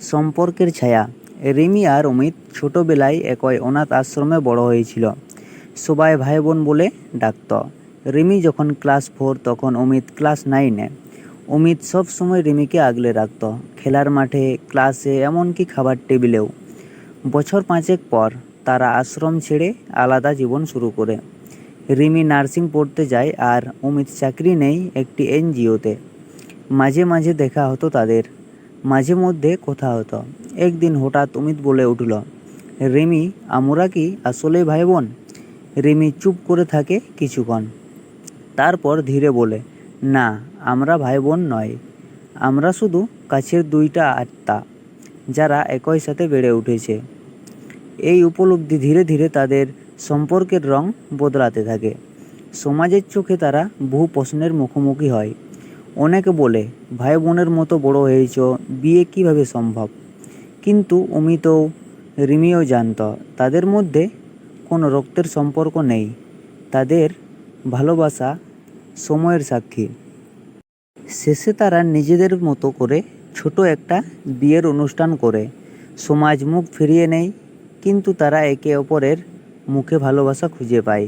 সম্পর্কের ছায়া। রিমি আর অমিত ছোটবেলায় একই অনাথ আশ্রমে বড় হয়েছিল। সবাই ভাই বোন বলে ডাকত। রিমি যখন ক্লাস ফোর, তখন অমিত ক্লাস নাইনে। অমিত সব সময় রিমিকে আগলে রাখত। খেলার মাঠে, ক্লাসে, এমনকি খাবার টেবিলেও। বছর পাঁচেক পর তারা আশ্রম ছেড়ে আলাদা জীবন শুরু করে। রিমি নার্সিং পড়তে যায় আর অমিত চাকরি নেই একটি এনজিওতে। মাঝে মাঝে দেখা হতো তাদের। মাঝে মধ্যে কথা হতো। একদিন হঠাৎ অমিত বলে উঠল, রিমি, আমরা কি আসলে ভাই বোন রিমি চুপ করে থাকে কিছুক্ষণ। তারপর ধীরে বলে, না, আমরা ভাই বোন নয়। আমরা শুধু কাছের দুইটা আত্মা, যারা একই সাথে বেড়ে উঠেছে। এই উপলব্ধি ধীরে ধীরে তাদের সম্পর্কের রং বদলাতে থাকে। সমাজের চোখে তারা বহু প্রশ্নের মুখোমুখি হয়। অনেকে বলে, ভাই বোনের মতো বড় হয়েছ, বিয়ে কীভাবে সম্ভব? কিন্তু অমিতও রিমিও জানত, তাদের মধ্যে কোনো রক্তের সম্পর্ক নেই। তাদের ভালোবাসা সময়ের সাক্ষী। শেষে তারা নিজেদের মতো করে ছোট একটা বিয়ের অনুষ্ঠান করে। সমাজ মুখ ফিরিয়ে নেয়, কিন্তু তারা একে অপরের মুখে ভালোবাসা খুঁজে পায়।